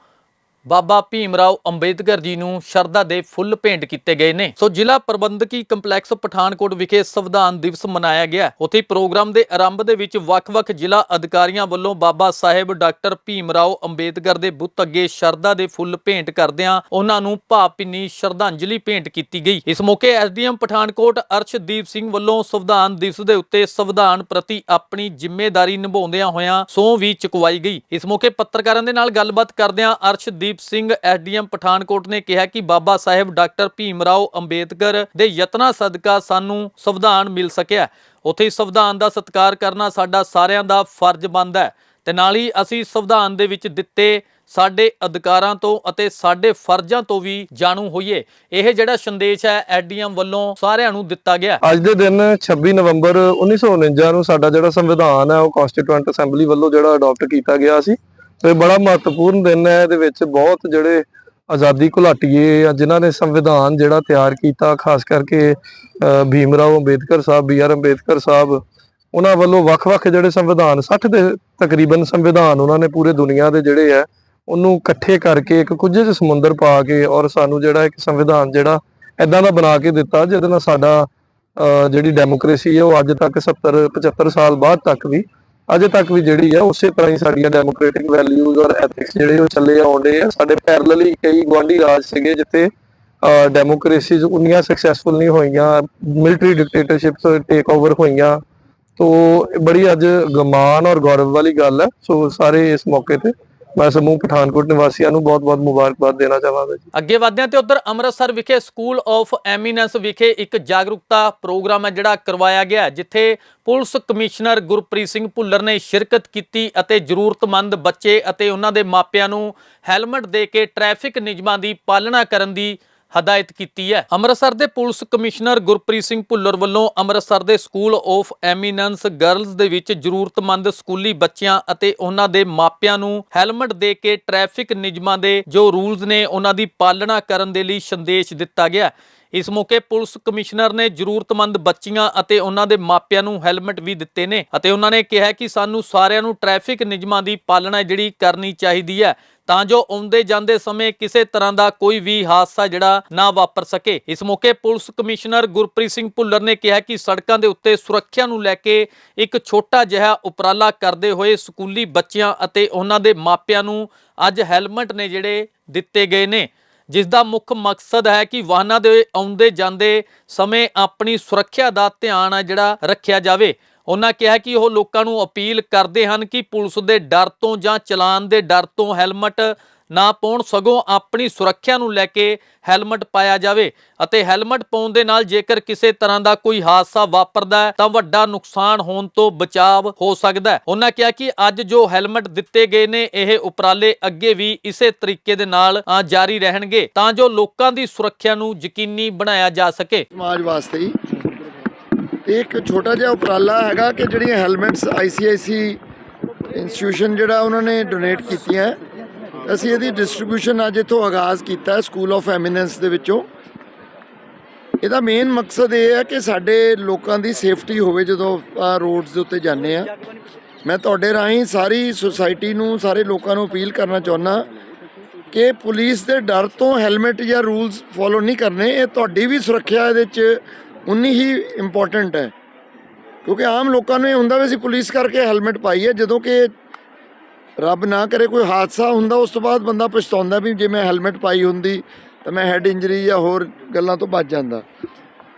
ਬਾਬਾ ਭੀਮ ਰਾਓ ਅੰਬੇਦਕਰ ਜੀ ਨੂੰ ਸ਼ਰਧਾ ਦੇ ਫੁੱਲ ਭੇਂਟ ਕੀਤੇ ਗਏ ਨੇ। ਸੋ ਜ਼ਿਲ੍ਹਾ ਪ੍ਰਬੰਧਕੀ ਕੰਪਲੈਕਸ ਪਠਾਨਕੋਟ ਵਿਖੇ ਸੰਵਿਧਾਨ ਦਿਵਸ ਮਨਾਇਆ ਗਿਆ। ਉੱਥੇ ਪ੍ਰੋਗਰਾਮ ਦੇ ਆਰੰਭ ਦੇ ਵਿੱਚ ਵੱਖ-ਵੱਖ ਜ਼ਿਲ੍ਹਾ ਅਧਿਕਾਰੀਆਂ ਵੱਲੋਂ ਬਾਬਾ ਸਾਹਿਬ ਡਾਕਟਰ ਭੀਮ ਰਾਓ ਅੰਬੇਦਕਰ ਦੇ ਬੁੱਤ ਅੱਗੇ ਸ਼ਰਧਾ ਦੇ ਫੁੱਲ ਭੇਂਟ ਕਰਦਿਆਂ ਉਹਨਾਂ ਨੂੰ ਭਾਵਭਿੰਨੀ ਸ਼ਰਧਾਂਜਲੀ ਭੇਂਟ ਕੀਤੀ ਗਈ। ਇਸ ਮੌਕੇ ਐਸਡੀਐਮ ਪਠਾਨਕੋਟ ਅਰਸ਼ਦੀਪ ਸਿੰਘ ਵੱਲੋਂ ਸੰਵਿਧਾਨ ਦਿਵਸ ਦੇ ਉੱਤੇ ਸੰਵਿਧਾਨ ਪ੍ਰਤੀ ਆਪਣੀ ਜ਼ਿੰਮੇਵਾਰੀ ਨਿਭਾਉਂਦਿਆਂ ਹੋਇਆਂ ਸਹੁੰ ਵੀ ਚੁਕਵਾਈ ਗਈ। ਇਸ ਮੌਕੇ ਪੱਤਰਕਾਰਾਂ ਦੇ ਨਾਲ ਗੱਲਬਾਤ ਕਰਦਿਆਂ ਅਰਸ਼ਦੀਪ ਸਿੰਘ, ਐਸਡੀਐਮ ਪਠਾਨਕੋਟ ਨੇ ਕਿਹਾ ਕਿ ਬਾਬਾ ਸਾਹਿਬ ਡਾਕਟਰ ਭੀਮ ਰਾਓ ਅੰਬੇਦਕਰ ਦੇ ਯਤਨਾਂ ਸਦਕਾ ਸਾਨੂੰ ਸੰਵਿਧਾਨ ਮਿਲ ਸਕਿਆ ਉੱਥੇ ਸੰਵਿਧਾਨ ਦਾ ਸਤਿਕਾਰ ਕਰਨਾ ਸਾਡਾ ਸਾਰਿਆਂ ਦਾ ਫਰਜ਼ ਬਣਦਾ ਹੈ ਤੇ ਨਾਲ ਹੀ ਅਸੀਂ ਸੰਵਿਧਾਨ ਦੇ ਵਿੱਚ ਦਿੱਤੇ ਸਾਡੇ ਅਧਿਕਾਰਾਂ ਤੋਂ ਅਤੇ ਸਾਡੇ ਫਰਜ਼ਾਂ ਤੋਂ ਵੀ ਜਾਣੂ ਹੋਈਏ। ਇਹ ਜਿਹੜਾ ਸੰਦੇਸ਼ ਹੈ ਐਡੀਐਮ ਵੱਲੋਂ ਸਾਰਿਆਂ ਨੂੰ ਦਿੱਤਾ ਗਿਆ ਅੱਜ ਦੇ ਦਿਨ 26 ਨਵੰਬਰ 1949 ਨੂੰ ਸਾਡਾ ਜਿਹੜਾ ਸੰਵਿਧਾਨ ਹੈ, ਉਹ ਕਨਸਟੀਟਿਊਐਂਟ ਅਸੈਂਬਲੀ ਵੱਲੋਂ ਜਿਹੜਾ ਅਡਾਪਟ ਕੀਤਾ ਗਿਆ ਸੀ। ਤੇ ਬੜਾ ਮਹੱਤਵਪੂਰਨ ਦਿਨ ਹੈ ਇਹਦੇ ਵਿੱਚ ਬਹੁਤ ਜਿਹੜੇ ਆਜ਼ਾਦੀ ਘੁਲਾਟੀਏ ਆ ਜਿਨ੍ਹਾਂ ਨੇ ਸੰਵਿਧਾਨ ਜਿਹੜਾ ਤਿਆਰ ਕੀਤਾ ਖਾਸ ਕਰਕੇ ਭੀਮ ਰਾਓ ਅੰਬੇਦਕਰ ਸਾਹਿਬ ਬੀ ਆਰ ਅੰਬੇਦਕਰ ਸਾਹਿਬ ਉਹਨਾਂ ਵੱਲੋਂ ਵੱਖ-ਵੱਖ ਜਿਹੜੇ ਸੰਵਿਧਾਨ 60 ਦੇ ਤਕਰੀਬਨ ਸੰਵਿਧਾਨ ਉਹਨਾਂ ਨੇ ਪੂਰੇ ਦੁਨੀਆ ਦੇ ਜਿਹੜੇ ਹੈ ਉਹਨੂੰ ਇਕੱਠੇ ਕਰਕੇ ਇੱਕ ਕੁਝੇ ਚ ਸਮੁੰਦਰ ਪਾ ਕੇ ਔਰ ਸਾਨੂੰ ਜਿਹੜਾ ਇੱਕ ਸੰਵਿਧਾਨ ਜਿਹੜਾ ਐਦਾਂ ਦਾ ਬਣਾ ਕੇ ਦਿੱਤਾ ਜਿਹਦੇ ਨਾਲ ਸਾਡਾ ਅ, ਜਿਹੜੀ ਡੈਮੋਕ੍ਰੇਸੀ ਹੈ ਉਹ ਅੱਜ ਤੱਕ 70 75 ਸਾਲ ਬਾਅਦ ਤੱਕ ਵੀ ਅਜੇ ਤੱਕ ਵੀ ਜਿਹੜੀ ਹੈ ਉਸੇ ਤਰ੍ਹਾਂ ਹੀ ਸਾਡੀਆਂ ਡੈਮੋਕ੍ਰੈਟਿਕ ਵੈਲਿਊਜ਼ ਔਰ ਐਥਿਕਸ ਜਿਹੜੇ ਉਹ ਚੱਲੇ ਆਉਂਦੇ ਆ। ਸਾਡੇ ਪੈਰਲਲੀ ਕਈ ਗਵਾਂਢੀ ਰਾਜ ਸੀਗੇ ਜਿੱਥੇ ਡੈਮੋਕ੍ਰੇਸੀਜ਼ ਉਨੀਆਂ ਸਕਸੈਸਫੁਲ ਨਹੀਂ ਹੋਈਆਂ ਮਿਲਟਰੀ ਡਿਕਟੇਟਰਸ਼ਿਪਸ ਟੇਕ ਓਵਰ ਹੋਈਆਂ। ਤੋ, ਬੜੀ ਅੱਜ ਗਮਾਨ ਔਰ ਗੌਰਵ ਵਾਲੀ ਗੱਲ ਹੈ ਸੋ, ਸਾਰੇ ਇਸ ਮੌਕੇ ਤੇ ਮੈਂ ਸਮੂਹ ਪਠਾਨਕੋਟ ਨਿਵਾਸੀਆਂ ਨੂੰ ਬਹੁਤ-ਬਹੁਤ ਮੁਬਾਰਕਬਾਦ ਦੇਣਾ ਚਾਹਾਂਗਾ ਜੀ। ਅੱਗੇ ਵਧਦੇ ਤੇ ਉਧਰ ਅੰਮ੍ਰਿਤਸਰ ਵਿਖੇ ਸਕੂਲ ਆਫ ਐਮੀਨੈਂਸ ਵਿਖੇ ਇੱਕ ਜਾਗਰੂਕਤਾ ਪ੍ਰੋਗਰਾਮ ਹੈ ਜਿਹੜਾ ਕਰਵਾਇਆ ਗਿਆ ਜਿੱਥੇ ਪੁਲਿਸ ਕਮਿਸ਼ਨਰ ਗੁਰਪ੍ਰੀਤ ਸਿੰਘ ਭੁੱਲਰ ਨੇ ਸ਼ਿਰਕਤ ਕੀਤੀ ਅਤੇ ਜ਼ਰੂਰਤਮੰਦ ਬੱਚੇ ਅਤੇ ਉਹਨਾਂ ਦੇ ਮਾਪਿਆਂ ਨੂੰ ਹੈਲਮਟ ਦੇ ਕੇ ਟ੍ਰੈਫਿਕ ਨਿਯਮਾਂ ਦੀ ਪਾਲਣਾ ਕਰਨ ਦੀ ਹਦਾਇਤ ਕੀਤੀ ਹੈ। ਅੰਮ੍ਰਿਤਸਰ ਦੇ ਪੁਲਿਸ ਕਮਿਸ਼ਨਰ ਗੁਰਪ੍ਰੀਤ ਸਿੰਘ ਭੁੱਲਰ ਵੱਲੋਂ ਅੰਮ੍ਰਿਤਸਰ ਦੇ ਸਕੂਲ ਆਫ ਐਮੀਨੈਂਸ ਗਰਲਜ਼ ਦੇ ਵਿੱਚ ਜ਼ਰੂਰਤਮੰਦ ਸਕੂਲੀ ਬੱਚਿਆਂ ਅਤੇ ਉਹਨਾਂ ਦੇ ਮਾਪਿਆਂ ਨੂੰ ਹੈਲਮਟ ਦੇ ਕੇ ਟ੍ਰੈਫਿਕ ਨਿਯਮਾਂ ਦੇ ਜੋ ਰੂਲਸ ਨੇ, ਉਹਨਾਂ ਦੀ ਪਾਲਣਾ ਕਰਨ ਦੇ ਲਈ ਸੰਦੇਸ਼ ਦਿੱਤਾ ਗਿਆ। ਇਸ ਮੌਕੇ ਪੁਲਿਸ ਕਮਿਸ਼ਨਰ ਨੇ ਜ਼ਰੂਰਤਮੰਦ ਬੱਚੀਆਂ ਅਤੇ ਉਹਨਾਂ ਦੇ ਮਾਪਿਆਂ ਨੂੰ ਹੈਲਮਟ ਵੀ ਦਿੱਤੇ ਨੇ ਅਤੇ ਉਹਨਾਂ ਨੇ ਕਿਹਾ ਕਿ ਸਾਨੂੰ ਸਾਰਿਆਂ ਨੂੰ ਟ੍ਰੈਫਿਕ ਨਿਯਮਾਂ ਦੀ ਪਾਲਣਾ ਜਿਹੜੀ ਕਰਨੀ ਚਾਹੀਦੀ ਹੈ। ਤਾਂ ਜੋ ਆਉਂਦੇ ਜਾਂਦੇ ਸਮੇਂ ਕਿਸੇ ਤਰ੍ਹਾਂ ਦਾ ਕੋਈ ਵੀ ਹਾਦਸਾ ਜਿਹੜਾ ਨਾ ਵਾਪਰ ਸਕੇ। ਇਸ ਮੌਕੇ ਪੁਲਿਸ ਕਮਿਸ਼ਨਰ ਗੁਰਪ੍ਰੀਤ ਸਿੰਘ ਭੁੱਲਰ ਨੇ ਕਿਹਾ ਕਿ ਸੜਕਾਂ ਦੇ ਉੱਤੇ ਸੁਰੱਖਿਆ ਨੂੰ ਲੈ ਕੇ ਇੱਕ ਛੋਟਾ ਜਿਹਾ ਉਪਰਾਲਾ ਕਰਦੇ ਹੋਏ ਸਕੂਲੀ ਬੱਚਿਆਂ ਅਤੇ ਉਹਨਾਂ ਦੇ ਮਾਪਿਆਂ ਨੂੰ ਅੱਜ ਹੈਲਮਟ ਨੇ ਜਿਹੜੇ ਦਿੱਤੇ ਗਏ ਨੇ। ਜਿਸ ਦਾ ਮੁੱਖ ਮਕਸਦ ਹੈ ਕਿ ਵਾਹਨਾਂ ਦੇ ਆਉਂਦੇ ਜਾਂਦੇ ਸਮੇਂ ਆਪਣੀ ਸੁਰੱਖਿਆ ਦਾ ਧਿਆਨ ਹੈ ਜਿਹੜਾ ਰੱਖਿਆ ਜਾਵੇ। ਉਹਨਾਂ ਕਿਹਾ ਕਿ ਉਹ ਲੋਕਾਂ ਨੂੰ ਅਪੀਲ ਕਰਦੇ ਹਨ ਕਿ ਪੁਲਿਸ ਦੇ ਡਰ ਤੋਂ ਜਾਂ ਚਲਾਨ ਦੇ ਡਰ ਤੋਂ ਹੈਲਮਟ ਨਾ ਪਾਉਣ, ਸਗੋਂ ਆਪਣੀ ਸੁਰੱਖਿਆ ਨੂੰ ਲੈ ਕੇ ਹੈਲਮਟ ਪਾਇਆ ਜਾਵੇ ਅਤੇ ਹੈਲਮਟ ਪਾਉਣ ਦੇ ਨਾਲ ਜੇਕਰ ਕਿਸੇ ਤਰ੍ਹਾਂ ਦਾ ਕੋਈ ਹਾਦਸਾ ਵਾਪਰਦਾ ਤਾਂ ਵੱਡਾ ਨੁਕਸਾਨ ਹੋਣ ਤੋਂ ਬਚਾਅ ਹੋ ਸਕਦਾ ਉਹਨਾਂ ਕਿਹਾ ਕਿ ਅੱਜ ਜੋ ਹੈਲਮਟ ਦਿੱਤੇ ਗਏ ਨੇ, ਇਹ ਉਪਰਾਲੇ ਅੱਗੇ ਵੀ ਇਸੇ ਤਰੀਕੇ ਦੇ ਨਾਲ ਜਾਰੀ ਰਹਿਣਗੇ, ਤਾਂ ਜੋ ਲੋਕਾਂ ਦੀ ਸੁਰੱਖਿਆ ਨੂੰ ਯਕੀਨੀ ਬਣਾਇਆ ਜਾ ਸਕੇ। ਸਮਾਜ ਵਾਸਤੇ ਤੇ ਇੱਕ ਛੋਟਾ ਜਿਹਾ ਉਪਰਾਲਾ ਹੈਗਾ ਕਿ ਜਿਹੜੀਆਂ ਹੈਲਮਟਸ ਆਈਸੀਆਈਸੀ ਇੰਸਟੀਟਿਊਸ਼ਨ ਜਿਹੜਾ ਉਹਨਾਂ ਨੇ ਡੋਨੇਟ ਕੀਤੀਆਂ। ਅਸੀਂ ਇਹਦੀ ਡਿਸਟ੍ਰੀਬਿਊਸ਼ਨ ਅੱਜ ਇਥੋਂ ਆਗਾਜ਼ ਕੀਤਾ ਸਕੂਲ ਆਫ ਐਮੀਨੈਂਸ ਦੇ ਵਿੱਚੋਂ। ਇਹਦਾ ਮੇਨ ਮਕਸਦ ਇਹ ਹੈ ਕਿ ਸਾਡੇ ਲੋਕਾਂ ਦੀ ਸੇਫਟੀ ਹੋਵੇ ਜਦੋਂ ਰੋਡਸ ਦੇ ਉੱਤੇ ਜਾਂਦੇ ਆ ਮੈਂ ਤੁਹਾਡੇ ਰਾਹੀਂ ਸਾਰੀ ਸੁਸਾਇਟੀ ਨੂੰ, ਸਾਰੇ ਲੋਕਾਂ ਨੂੰ ਅਪੀਲ ਕਰਨਾ ਚਾਹੁੰਦਾ ਕਿ ਪੁਲਿਸ ਦੇ ਡਰ ਤੋਂ ਹੈਲਮਟ ਜਾਂ ਰੂਲਸ ਫੋਲੋ ਨਹੀਂ ਕਰਨੇ। ਇਹ ਤੁਹਾਡੀ ਵੀ ਸੁਰੱਖਿਆ ਇਹਦੇ 'ਚ ਉਨੀ ਹੀ ਇੰਪੋਰਟੈਂਟ ਹੈ। ਕਿਉਂਕਿ ਆਮ ਲੋਕਾਂ ਨੂੰ ਇਹ ਹੁੰਦਾ ਵੀ ਅਸੀਂ ਪੁਲਿਸ ਕਰਕੇ ਹੈਲਮਟ ਪਾਈ ਹੈ, ਜਦੋਂ ਕਿ ਰੱਬ ਨਾ ਕਰੇ ਕੋਈ ਹਾਦਸਾ ਹੁੰਦਾ, ਉਸ ਤੋਂ ਬਾਅਦ ਬੰਦਾ ਪਛਤਾਉਂਦਾ ਵੀ ਜੇ ਮੈਂ ਹੈਲਮਟ ਪਾਈ ਹੁੰਦੀ ਤਾਂ ਮੈਂ ਹੈਡ ਇੰਜਰੀ ਜਾਂ ਹੋਰ ਗੱਲਾਂ ਤੋਂ ਬਚ ਜਾਂਦਾ।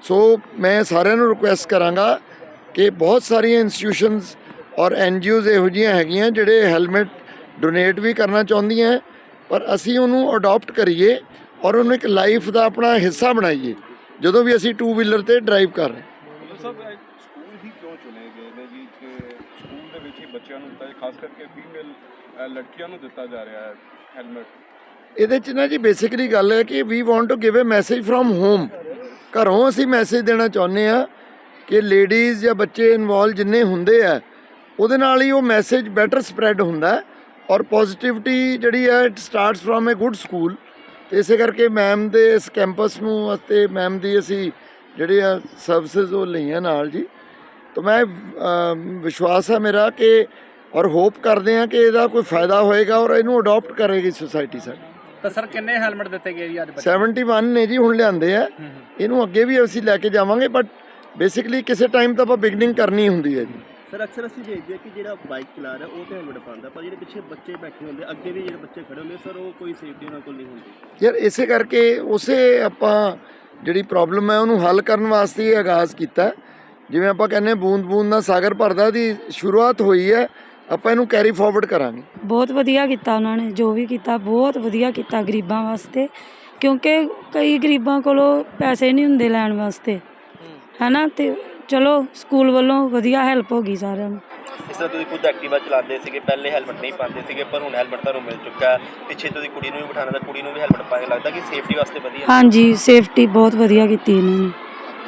ਸੋ ਮੈਂ ਸਾਰਿਆਂ ਨੂੰ ਰਿਕੁਐਸਟ ਕਰਾਂਗਾ ਕਿ ਬਹੁਤ ਸਾਰੀਆਂ ਇੰਸਟੀਟਿਊਸ਼ਨਸ ਔਰ ਐਨਜੀਓਜ਼ ਇਹੋ ਜਿਹੀਆਂ ਹੈਗੀਆਂ ਜਿਹੜੇ ਹੈਲਮਟ ਡੋਨੇਟ ਵੀ ਕਰਨਾ ਚਾਹੁੰਦੀਆਂ, ਪਰ ਅਸੀਂ ਉਹਨੂੰ ਅਡਾਪਟ ਕਰੀਏ ਔਰ ਉਹਨੂੰ ਇੱਕ ਲਾਈਫ ਦਾ ਆਪਣਾ ਹਿੱਸਾ ਬਣਾਈਏ। ਜਦੋਂ ਵੀ ਅਸੀਂ ਟੂ ਵੀਲਰ ਤੇ ਡਰਾਈਵ ਕਰ ਰਹੇ। ਸਭ ਸਕੂਲ ਹੀ ਕਿਉਂ ਚੁਣੇ ਗਏ ਨੇ ਜੀ? ਕਿ ਸਕੂਲ ਦੇ ਵਿੱਚ ਹੀ ਬੱਚਿਆਂ ਨੂੰ ਦਿੱਤਾ ਖਾਸ ਕਰਕੇ ਫੀਮੇਲ ਲੜਕੀਆਂ ਨੂੰ ਦਿੱਤਾ ਜਾ ਰਿਹਾ ਹੈ ਹੈਲਮਟ ਇਹਦੇ ਚ ਨਾ ਜੀ ਬੇਸਿਕਲੀ ਗੱਲ ਹੈ ਕਿ we want to give a message from home ਘਰੋਂ ਅਸੀਂ ਮੈਸੇਜ ਦੇਣਾ ਚਾਹੁੰਦੇ ਆ ਕਿ ਲੇਡੀਜ਼ ਜਾਂ ਬੱਚੇ ਇਨਵੋਲ ਜਿੰਨੇ ਹੁੰਦੇ ਆ ਉਹਦੇ ਨਾਲ ਹੀ ਉਹ ਮੈਸੇਜ ਬੈਟਰ ਸਪਰੈਡ ਹੁੰਦਾ ਔਰ ਪੋਜ਼ਿਟਿਵਿਟੀ ਜਿਹੜੀ ਹੈ it starts from a good school ਤੇ ਇਸੇ ਕਰਕੇ ਮੈਮ ਦੇ ਇਸ ਕੈਂਪਸ ਨੂੰ ਅਤੇ ਮੈਮ ਦੀ ਅਸੀਂ ਜਿਹੜੇ ਆ ਸਰਵਿਸਿਜ਼ ਉਹ ਲਈਆਂ ਨਾਲ ਜੀ। ਤਾਂ ਮੈਂ ਵਿਸ਼ਵਾਸ ਹੈ ਮੇਰਾ ਕਿ ਔਰ ਹੋਪ ਕਰਦੇ ਆ ਕਿ ਇਹਦਾ ਕੋਈ ਫਾਇਦਾ ਹੋਏਗਾ ਔਰ ਇਹਨੂੰ ਅਡਾਪਟ ਕਰੇਗੀ ਸੁਸਾਇਟੀ ਸਾਡੀ। ਤਾਂ ਸਰ ਕਿੰਨੇ ਹੈਲਮਟ ਦਿੱਤੇ ਗਏ ਜੀ ਅੱਜ 71 ਨੇ ਜੀ ਹੁਣ ਲਿਆਂਦੇ ਆ। ਇਹਨੂੰ ਅੱਗੇ ਵੀ ਅਸੀਂ ਲੈ ਕੇ ਜਾਵਾਂਗੇ ਬਟ ਬੇਸਿਕਲੀ ਕਿਸੇ ਟਾਈਮ ਤਾਂ ਆਪਾਂ ਬਿਗਨਿੰਗ ਕਰਨੀ ਹੁੰਦੀ ਹੈ ਜੀ। ਸਰ ਅਕਸਰ ਅਸੀਂ ਦੇਖਦੇ ਹਾਂ ਕਿ ਜਿਹੜਾ ਬਾਈਕ ਚਲਾ ਰਿਹਾ ਉਹ ਤੇ ਹੈਲਮਟ ਪਾਉਂਦਾ ਪਰ ਜਿਹੜੇ ਪਿੱਛੇ ਬੱਚੇ ਬੈਠੇ ਹੁੰਦੇ ਅੱਗੇ ਵੀ ਜਿਹੜੇ ਬੱਚੇ ਖੜੇ ਹੁੰਦੇ ਸਰ ਉਹ ਕੋਈ ਸੇਫਟੀ ਉਹਨਾਂ ਕੋਲ ਨਹੀਂ ਹੁੰਦੀ। ਯਾਰ ਇਸੇ ਕਰਕੇ ਉਸੇ ਆਪਾਂ ਜਿਹੜੀ ਪ੍ਰੋਬਲਮ ਹੈ ਉਹਨੂੰ ਹੱਲ ਕਰਨ ਵਾਸਤੇ ਇਹ ਆਗਾਜ਼ ਕੀਤਾ ਜਿਵੇਂ ਆਪਾਂ ਕਹਿੰਦੇ ਬੂੰਦ ਬੂੰਦ ਨਾਲ ਸਾਗਰ ਭਰਦਾ ਦੀ ਸ਼ੁਰੂਆਤ ਹੋਈ ਹੈ ਆਪਾਂ ਇਹਨੂੰ ਕੈਰੀ ਫਾਰਵਰਡ ਕਰਾਂਗੇ। ਬਹੁਤ ਵਧੀਆ ਕੀਤਾ ਉਹਨਾਂ ਨੇ ਜੋ ਵੀ ਕੀਤਾ ਬਹੁਤ ਵਧੀਆ ਕੀਤਾ ਗਰੀਬਾਂ ਵਾਸਤੇ ਕਿਉਂਕਿ ਕਈ ਗਰੀਬਾਂ ਕੋਲੋਂ ਪੈਸੇ ਨਹੀਂ ਹੁੰਦੇ ਲੈਣ ਵਾਸਤੇ। ਹੈਨਾ ਤੇ ਚਲੋ ਸਕੂਲ ਵੱਲੋਂ ਵਧੀਆ ਹੈਲਪ ਹੋ ਗਈ ਸਾਰਿਆਂ ਨੂੰ। ਇਸ ਤਰ੍ਹਾਂ ਤੁਸੀਂ ਖੁਦ ਐਕਟਿਵਾ ਚਲਾਉਂਦੇ ਸੀਗੇ ਪਹਿਲੇ ਹੈਲਮਟ ਨਹੀਂ ਪਾਉਂਦੇ ਸੀਗੇ ਪਰ ਹੁਣ ਹੈਲਮਟ ਤੁਹਾਨੂੰ ਮਿਲ ਚੁੱਕਾ ਹੈ। ਪਿੱਛੇ ਤੁਸੀਂ ਕੁੜੀ ਨੂੰ ਵੀ ਬਿਠਾਉਣਾ ਤਾਂ ਕੁੜੀ ਨੂੰ ਵੀ ਹੈਲਮਟ ਪਾ ਕੇ ਲੱਗਦਾ ਕਿ ਸੇਫਟੀ ਵਾਸਤੇ ਵਧੀਆ ਹਾਂਜੀ ਸੇਫਟੀ ਬਹੁਤ ਵਧੀਆ ਕੀਤੀ ਇਹਨਾਂ ਨੇ।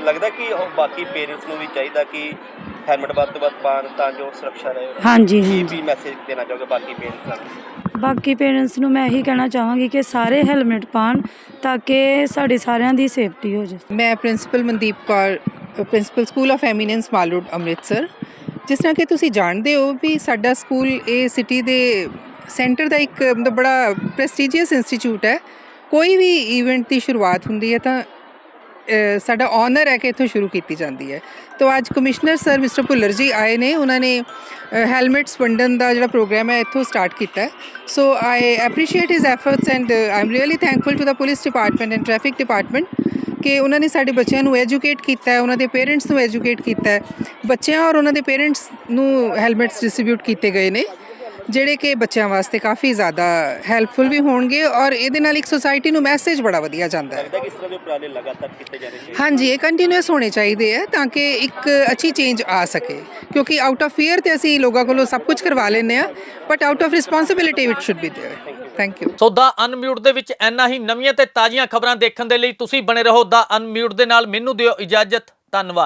ਲੱਗਦਾ ਕਿ ਉਹ ਬਾਕੀ ਪੇਰੈਂਟਸ ਨੂੰ ਵੀ ਚਾਹੀਦਾ ਕਿ ਹੈਲਮਟ ਵੱਧ ਤੋਂ ਵੱਧ ਪਾਉਣ ਤਾਂ ਜੋ ਸੁਰੱਖਿਆ ਰਹੇ। ਹਾਂਜੀ ਕੀ ਵੀ ਮੈਸੇਜ ਦੇਣਾ ਚਾਹੋਗੇ ਬਾਕੀ ਪੇਰੈਂਟਸ ਨੂੰ ਬਾਕੀ ਪੇਰੈਂਟਸ ਨੂੰ ਮੈਂ ਇਹੀ ਕਹਿਣਾ ਚਾਹਾਂਗੀ ਕਿ ਸਾਰੇ ਹੈਲਮਟ ਪਾਣ ਤਾਂ ਕਿ ਸਾਡੇ ਸਾਰਿਆਂ ਦੀ ਸੇਫਟੀ ਹੋ ਜਾਵੇ ਮੈਂ principal Mandeep Kaur principal school of eminence mall road Amritsar, ਜਿਸ ਤਰ੍ਹਾਂ ਕਿ ਤੁਸੀਂ ਜਾਣਦੇ ਹੋ ਵੀ ਸਾਡਾ ਸਕੂਲ ਇਹ ਸਿਟੀ ਦੇ ਸੈਂਟਰ ਦਾ ਇੱਕ, ਮਤਲਬ ਬੜਾ ਪ੍ਰੈਸਟੀਜੀਅਸ ਇੰਸਟੀਚਿਊਟ ਹੈ। ਕੋਈ ਵੀ ਇਵੈਂਟ ਦੀ ਸ਼ੁਰੂਆਤ ਹੁੰਦੀ ਹੈ ਤਾਂ ਸਾਡਾ ਆਨਰ ਹੈ ਕਿ ਇੱਥੋਂ ਸ਼ੁਰੂ ਕੀਤੀ ਜਾਂਦੀ ਹੈ। ਤਾਂ ਅੱਜ ਕਮਿਸ਼ਨਰ ਸਰ ਮਿਸਟਰ ਭੁੱਲਰ ਜੀ ਆਏ ਨੇ। ਉਹਨਾਂ ਨੇ ਹੈਲਮਟਸ ਵੰਡਣ ਦਾ ਜਿਹੜਾ ਪ੍ਰੋਗਰਾਮ ਹੈ, ਇੱਥੋਂ ਸਟਾਰਟ ਕੀਤਾ so I appreciate his efforts and I am really thankful to the police department and traffic department ਕਿ ਉਹਨਾਂ ਨੇ ਸਾਡੇ ਬੱਚਿਆਂ ਨੂੰ ਐਜੂਕੇਟ ਕੀਤਾ ਹੈ, ਉਹਨਾਂ ਦੇ ਪੇਰੈਂਟਸ ਨੂੰ ਐਜੂਕੇਟ ਕੀਤਾ ਹੈ। ਬੱਚਿਆਂ ਔਰ ਉਹਨਾਂ ਦੇ ਪੇਰੈਂਟਸ ਨੂੰ ਹੈਲਮਟਸ ਡਿਸਟ੍ਰੀਬਿਊਟ ਕੀਤੇ ਗਏ ਨੇ। ਜਿਹੜੇ ਕਿ ਬੱਚਿਆਂ ਵਾਸਤੇ ਕਾਫੀ ਜ਼ਿਆਦਾ ਹੈਲਪਫੁਲ ਵੀ ਹੋਣਗੇ ਔਰ ਇਹਦੇ ਨਾਲ ਇੱਕ ਸੋਸਾਇਟੀ ਨੂੰ ਮੈਸੇਜ ਬੜਾ ਵਧੀਆ ਜਾਂਦਾ ਹੈ ਲੱਗਦਾ ਕਿ ਇਸ ਤਰ੍ਹਾਂ ਦੇ ਉਪਰਾਲੇ ਲਗਾਤਾਰ ਕੀਤੇ ਜਾਣੇ ਚਾਹੀਦੇ ਹਾਂਜੀ ਇਹ ਕੰਟੀਨਿਊਸ ਹੋਣੇ ਚਾਹੀਦੇ ਆ ਤਾਂ ਕਿ ਇੱਕ ਅੱਛੀ ਚੇਂਜ ਆ ਸਕੇ ਕਿਉਂਕਿ ਆਊਟ ਆਫ ਫੀਅਰ ਤੇ ਅਸੀਂ ਲੋਕਾਂ ਕੋਲੋਂ ਸਭ ਕੁਝ ਕਰਵਾ ਲੈਂਦੇ ਆ but out of responsibility it should be there thank you so the unmute ਦੇ ਵਿੱਚ ਇੰਨਾ ਹੀ ਨਵੀਆਂ ਤੇ ਤਾਜ਼ੀਆਂ ਖਬਰਾਂ ਦੇਖਣ ਦੇ ਲਈ ਤੁਸੀਂ ਬਣੇ ਰਹੋ ਦਾ ਅਨਮਿਊਟ ਦੇ ਨਾਲ ਮੈਨੂੰ ਦਿਓ ਇਜਾਜ਼ਤ ਧੰਨਵਾਦ